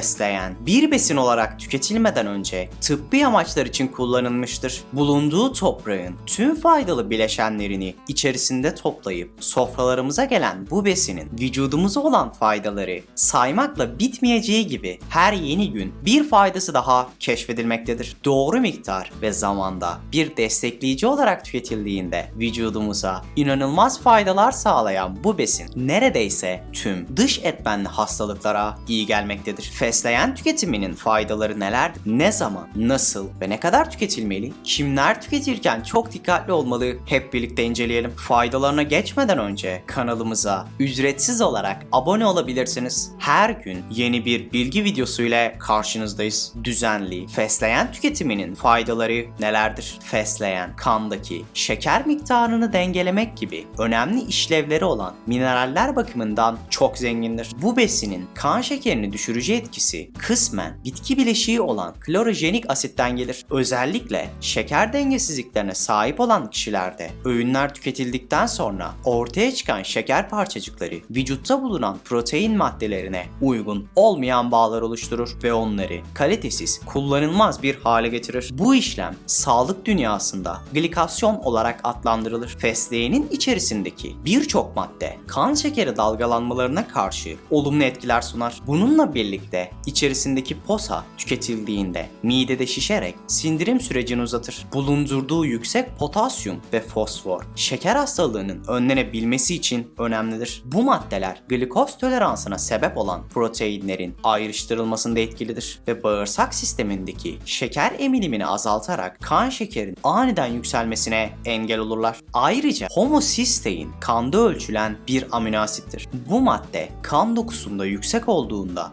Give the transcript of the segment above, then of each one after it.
Fesleğen, bir besin olarak tüketilmeden önce tıbbi amaçlar için kullanılmıştır. Bulunduğu toprağın tüm faydalı bileşenlerini içerisinde toplayıp sofralarımıza gelen bu besinin vücudumuza olan faydaları saymakla bitmeyeceği gibi her yeni gün bir faydası daha keşfedilmektedir. Doğru miktar ve zamanda bir destekleyici olarak tüketildiğinde vücudumuza inanılmaz faydalar sağlayan bu besin neredeyse tüm dış etmenli hastalıklara iyi gelmektedir. Fesleğen tüketiminin faydaları neler? Ne zaman, nasıl ve ne kadar tüketilmeli? Kimler tüketirken çok dikkatli olmalı? Hep birlikte inceleyelim. Faydalarına geçmeden önce kanalımıza ücretsiz olarak abone olabilirsiniz. Her gün yeni bir bilgi videosu ile karşınızdayız. Düzenli fesleğen tüketiminin faydaları nelerdir? Fesleğen kandaki şeker miktarını dengelemek gibi önemli işlevleri olan mineraller bakımından çok zengindir. Bu besinin kan şekerini düşürücü etkisi kısmen bitki bileşiği olan klorojenik asitten gelir. Özellikle şeker dengesizliklerine sahip olan kişilerde öğünler tüketildikten sonra ortaya çıkan şeker parçacıkları vücutta bulunan protein maddelerine uygun olmayan bağlar oluşturur ve onları kalitesiz, kullanılmaz bir hale getirir. Bu işlem sağlık dünyasında glikasyon olarak adlandırılır. Fesleğenin içerisindeki birçok madde kan şekeri dalgalanmalarına karşı olumlu etkiler sunar. Bununla birlikte içerisindeki posa tüketildiğinde midede şişerek sindirim sürecini uzatır. Bulundurduğu yüksek potasyum ve fosfor şeker hastalığının önlenebilmesi için önemlidir. Bu maddeler glikoz toleransına sebep olan proteinlerin ayrıştırılmasında etkilidir ve bağırsak sistemindeki şeker emilimini azaltarak kan şekerin aniden yükselmesine engel olurlar. Ayrıca homoሲstein kanda ölçülen bir amino asittir. Bu madde kan dokusunda yüksek olduğunda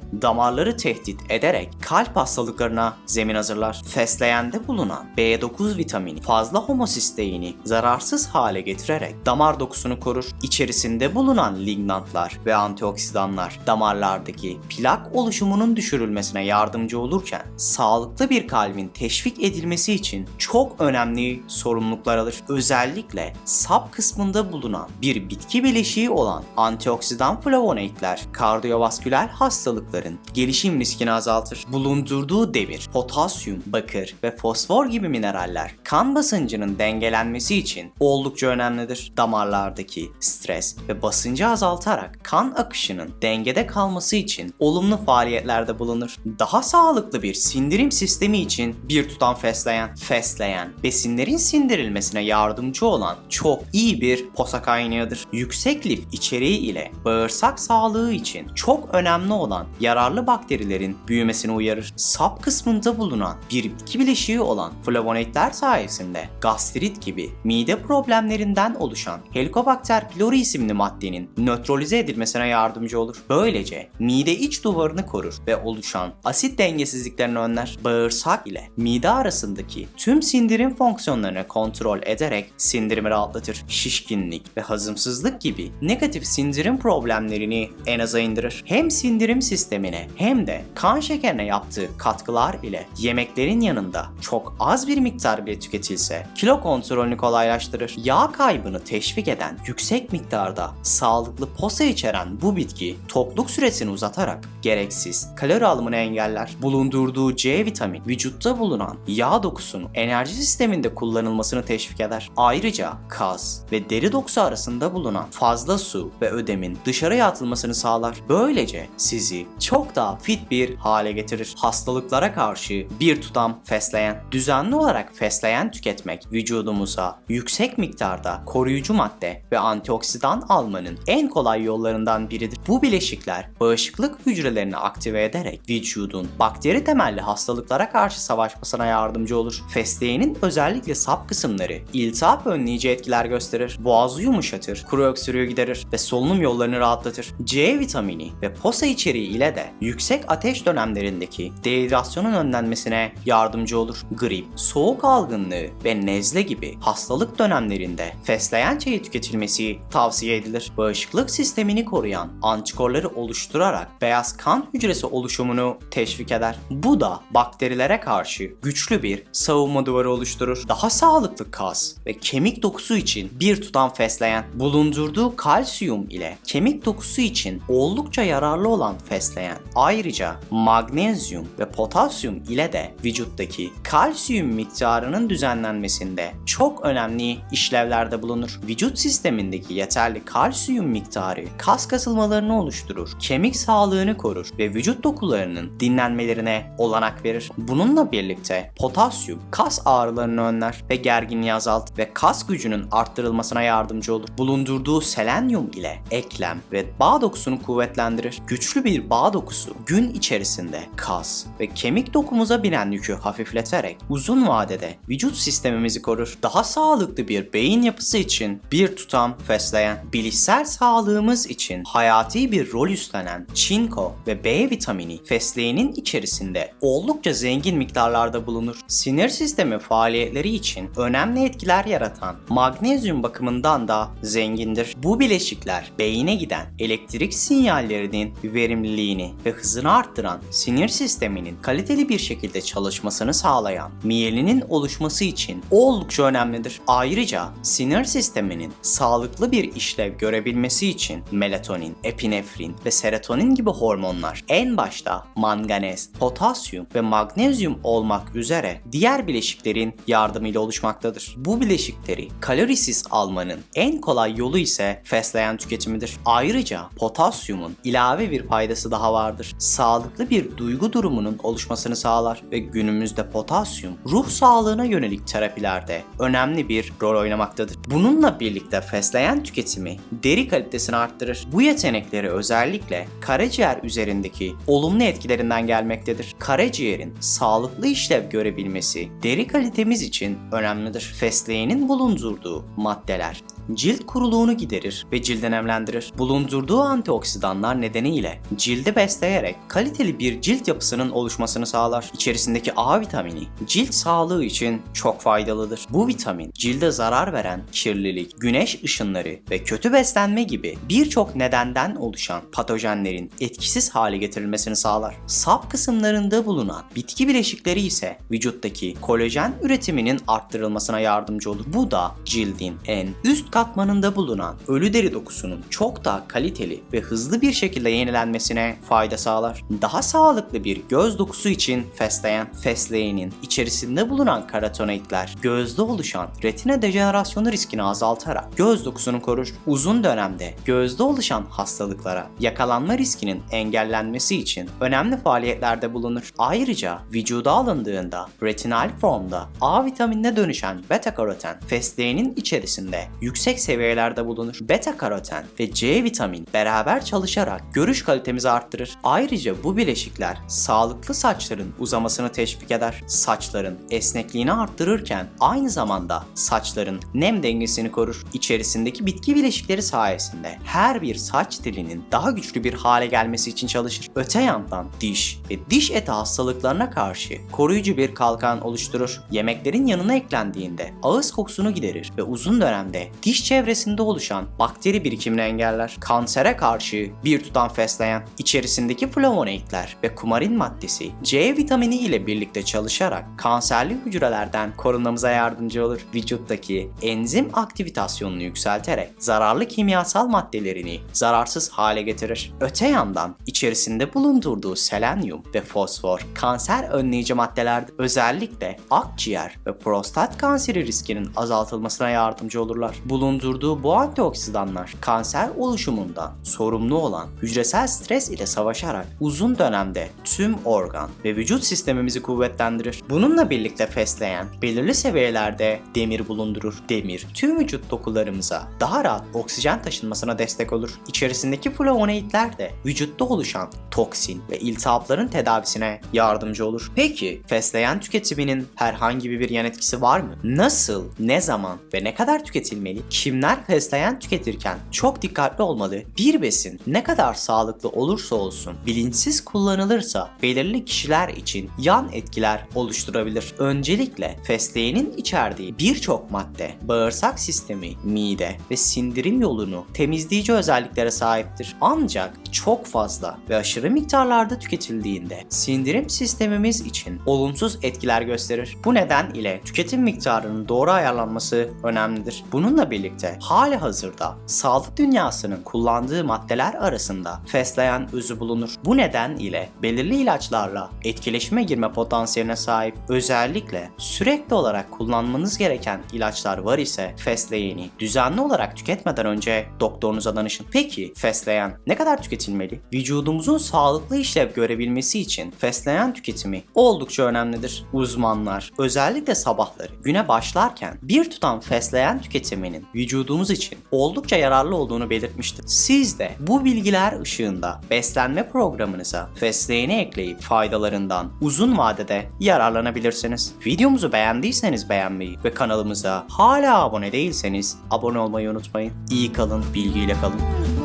damarları tehdit ederek kalp hastalıklarına zemin hazırlar. Fesleğende bulunan B9 vitamini fazla homosisteini zararsız hale getirerek damar dokusunu korur. İçerisinde bulunan lignantlar ve antioksidanlar damarlardaki plak oluşumunun düşürülmesine yardımcı olurken sağlıklı bir kalbin teşvik edilmesi için çok önemli sorumluluklar alır. Özellikle sap kısmında bulunan bir bitki bileşiği olan antioksidan flavonoidler kardiyovasküler hastalıkların gelişim riskini azaltır. Bulundurduğu demir, potasyum, bakır ve fosfor gibi mineraller kan basıncının dengelenmesi için oldukça önemlidir. Damarlardaki stres ve basıncı azaltarak kan akışının dengede kalması için olumlu faaliyetlerde bulunur. Daha sağlıklı bir sindirim sistemi için bir tutam fesleğen. Fesleğen, besinlerin sindirilmesine yardımcı olan çok iyi bir posa kaynağıdır. Yüksek lif içeriği ile bağırsak sağlığı için çok önemli olan yararlı bakterilerin büyümesini uyarır. Sap kısmında bulunan bir bitki bileşiği olan flavonoidler sayesinde gastrit gibi mide problemlerinden oluşan Helicobacter pylori isimli maddenin nötralize edilmesine yardımcı olur. Böylece mide iç duvarını korur ve oluşan asit dengesizliklerini önler. Bağırsak ile mide arasındaki tüm sindirim fonksiyonlarını kontrol ederek sindirimi rahatlatır. Şişkinlik ve hazımsızlık gibi negatif sindirim problemlerini en aza indirir. Hem sindirim sistemine hem de kan şekerine yaptığı katkılar ile yemeklerin yanında çok az bir miktar bile tüketilse kilo kontrolünü kolaylaştırır. Yağ kaybını teşvik eden yüksek miktarda sağlıklı posa içeren bu bitki tokluk süresini uzatarak gereksiz kalori alımını engeller. Bulundurduğu C vitamin vücutta bulunan yağ dokusunun enerji sisteminde kullanılmasını teşvik eder. Ayrıca kas ve deri dokusu arasında bulunan fazla su ve ödemin dışarıya atılmasını sağlar. Böylece sizi çok daha fit bir hale getirir. Hastalıklara karşı bir tutam fesleğen. Düzenli olarak fesleğen tüketmek vücudumuza yüksek miktarda koruyucu madde ve antioksidan almanın en kolay yollarından biridir. Bu bileşikler bağışıklık hücrelerini aktive ederek vücudun bakteri temelli hastalıklara karşı savaşmasına yardımcı olur. Fesleğenin özellikle sap kısımları iltihap önleyici etkiler gösterir. Boğazı yumuşatır, kuru öksürüğü giderir ve solunum yollarını rahatlatır. C vitamini ve posa içeriği ile de yüksek ateş dönemlerindeki dehidrasyonun önlenmesine yardımcı olur. Grip, soğuk algınlığı ve nezle gibi hastalık dönemlerinde fesleğen çayı tüketilmesi tavsiye edilir. Bağışıklık sistemini koruyan antikorları oluşturarak beyaz kan hücresi oluşumunu teşvik eder. Bu da bakterilere karşı güçlü bir savunma duvarı oluşturur. Daha sağlıklı kas ve kemik dokusu için bir tutam fesleğen bulundurduğu kalsiyum ile kemik dokusu için oldukça yararlı olan fesleğen. Ayrıca Ayrıca magnezyum ve potasyum ile de vücuttaki kalsiyum miktarının düzenlenmesinde çok önemli işlevlerde bulunur. Vücut sistemindeki yeterli kalsiyum miktarı kas kasılmalarını oluşturur, kemik sağlığını korur ve vücut dokularının dinlenmelerine olanak verir. Bununla birlikte potasyum kas ağrılarını önler ve gerginliği azalt ve kas gücünün arttırılmasına yardımcı olur. Bulundurduğu selenyum ile eklem ve bağ dokusunu kuvvetlendirir. Güçlü bir bağ dokusu gün içerisinde kas ve kemik dokumuza binen yükü hafifleterek uzun vadede vücut sistemimizi korur. Daha sağlıklı bir beyin yapısı için bir tutam fesleğen, bilişsel sağlığımız için hayati bir rol üstlenen çinko ve B vitamini fesleğenin içerisinde oldukça zengin miktarlarda bulunur. Sinir sistemi faaliyetleri için önemli etkiler yaratan magnezyum bakımından da zengindir. Bu bileşikler beyine giden elektrik sinyallerinin verimliliğini ve hızını arttıran sinir sisteminin kaliteli bir şekilde çalışmasını sağlayan miyelinin oluşması için oldukça önemlidir. Ayrıca sinir sisteminin sağlıklı bir işlev görebilmesi için melatonin, epinefrin ve serotonin gibi hormonlar en başta manganez, potasyum ve magnezyum olmak üzere diğer bileşiklerin yardımıyla oluşmaktadır. Bu bileşikleri kalorisiz almanın en kolay yolu ise fesleğen tüketimidir. Ayrıca potasyumun ilave bir faydası daha vardır. Sağlıklı bir duygu durumunun oluşmasını sağlar ve günümüzde potasyum ruh sağlığına yönelik terapilerde önemli bir rol oynamaktadır. Bununla birlikte fesleğen tüketimi deri kalitesini arttırır. Bu yetenekleri özellikle karaciğer üzerindeki olumlu etkilerinden gelmektedir. Karaciğerin sağlıklı işlev görebilmesi deri kalitemiz için önemlidir. Fesleğenin bulundurduğu maddeler cilt kuruluğunu giderir ve cildi nemlendirir. Bulundurduğu antioksidanlar nedeniyle cildi besleyerek kaliteli bir cilt yapısının oluşmasını sağlar. İçerisindeki A vitamini cilt sağlığı için çok faydalıdır. Bu vitamin cilde zarar veren kirlilik, güneş ışınları ve kötü beslenme gibi birçok nedenden oluşan patojenlerin etkisiz hale getirilmesini sağlar. Sap kısımlarında bulunan bitki bileşikleri ise vücuttaki kolajen üretiminin arttırılmasına yardımcı olur. Bu da cildin en üst katmanında bulunan ölü deri dokusunun çok daha kaliteli ve hızlı bir şekilde yenilenmesine fayda sağlar. Daha sağlıklı bir göz dokusu için fesleğen, fesleğenin içerisinde bulunan karotenoidler gözde oluşan retina dejenerasyonu riskini azaltarak göz dokusunu korur. Uzun dönemde gözde oluşan hastalıklara yakalanma riskinin engellenmesi için önemli faaliyetlerde bulunur. Ayrıca vücuda alındığında retinal formda A vitaminine dönüşen beta karoten fesleğenin içerisinde yüksek seviyelerde bulunur. Beta karoten ve C vitamin beraber çalışarak görüş kalitemizi arttırır. Ayrıca bu bileşikler sağlıklı saçların uzamasını teşvik eder. Saçların esnekliğini arttırırken aynı zamanda saçların nem dengesini korur. İçerisindeki bitki bileşikleri sayesinde her bir saç dilinin daha güçlü bir hale gelmesi için çalışır. Öte yandan diş ve diş eti hastalıklarına karşı koruyucu bir kalkan oluşturur. Yemeklerin yanına eklendiğinde ağız kokusunu giderir ve uzun dönemde diş çevresinde oluşan bakteri birikimini engeller. Kansere karşı bir tutam fesleğen, içerisindeki flavonoidler ve kumarin maddesi C vitamini ile birlikte çalışarak kanserli hücrelerden korunmamıza yardımcı olur. Vücuttaki enzim aktivitasyonunu yükselterek zararlı kimyasal maddelerini zararsız hale getirir. Öte yandan içerisinde bulundurduğu selenyum ve fosfor kanser önleyici maddelerdir. Özellikle akciğer ve prostat kanseri riskinin azaltılmasına yardımcı olurlar. Bulundurduğu bu antioksidanlar kanser oluşumundan sorumlu olan hücresel stres ile savaşarak uzun dönemde tüm organ ve vücut sistemimizi kuvvetlendirir. Bununla birlikte fesleğen belirli seviyelerde demir bulundurur. Demir tüm vücut dokularımıza daha rahat oksijen taşınmasına destek olur. İçerisindeki flavonoidler de vücutta oluşan toksin ve iltihapların tedavisine yardımcı olur. Peki fesleğen tüketiminin herhangi bir yan etkisi var mı? Nasıl, ne zaman ve ne kadar tüketilmeli? Kimler fesleğen tüketirken çok dikkatli olmalı. Bir besin ne kadar sağlıklı olursa olsun bilinçsiz kullanılırsa belirli kişiler için yan etkiler oluşturabilir. Öncelikle fesleğenin içerdiği birçok madde bağırsak sistemi, mide ve sindirim yolunu temizleyici özelliklere sahiptir. Ancak çok fazla ve aşırı miktarlarda tüketildiğinde sindirim sistemimiz için olumsuz etkiler gösterir. Bu neden ile tüketim miktarının doğru ayarlanması önemlidir. Bununla birlikte birlikte hali hazırda sağlık dünyasının kullandığı maddeler arasında fesleğen özü bulunur. Bu neden ile belirli ilaçlarla etkileşime girme potansiyeline sahip özellikle sürekli olarak kullanmanız gereken ilaçlar var ise fesleğeni düzenli olarak tüketmeden önce doktorunuza danışın. Peki fesleğen ne kadar tüketilmeli? Vücudumuzun sağlıklı işlev görebilmesi için fesleğen tüketimi oldukça önemlidir. Uzmanlar özellikle sabahları güne başlarken bir tutam fesleğen tüketiminin vücudumuz için oldukça yararlı olduğunu belirtmiştir. Siz de bu bilgiler ışığında beslenme programınıza fesleğeni ekleyip faydalarından uzun vadede yararlanabilirsiniz. Videomuzu beğendiyseniz beğenmeyi ve kanalımıza hala abone değilseniz abone olmayı unutmayın. İyi kalın, bilgiyle kalın.